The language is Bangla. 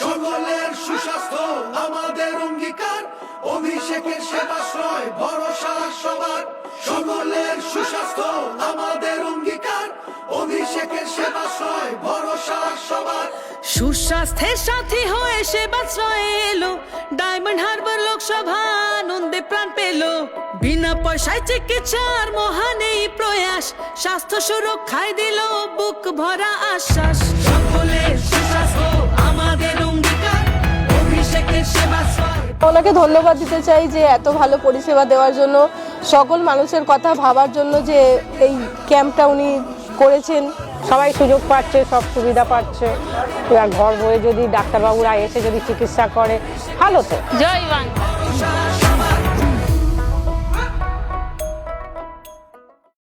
সকলের সুস্বাস্থ্য, আমাদের অঙ্গীকার, অভিষেকের সেবাশ্রয়, ভরসা সবার। সকলের সুস্বাস্থ্য, আমাদের অঙ্গীকার, অভিষেকের সেবাশ্রয়, ভরসা সবার। সুস্বাস্থ্যের সাথী হয়ে সেবাশ্রয় এলো, ডায়মন্ড হারবার লোকসভা আনন্দে প্রাণ পেল। বিনা পয়সায় চিকিৎসার মহান এই স্বাস্থ্য সুরক্ষায় দিল বুক ভরা আশ্বাস। সকলের সুস্বাস্থ্য আমাদের অঙ্গীকার অভিষেকের সেবাশ্রয়। ওনাকে ধন্যবাদ দিতে চাই যে এত ভালো পরিষেবা দেওয়ার জন্য সকল মানুষের কথা ভাবার জন্য যে এই ক্যাম্পটা উনি করেছেন। সবাই সুযোগ পাচ্ছে সব সুবিধা পাচ্ছে। ঘর বয়ে যদি ডাক্তারবাবুরা এসে যদি চিকিৎসা করে ভালো তো। জয় বাংলা।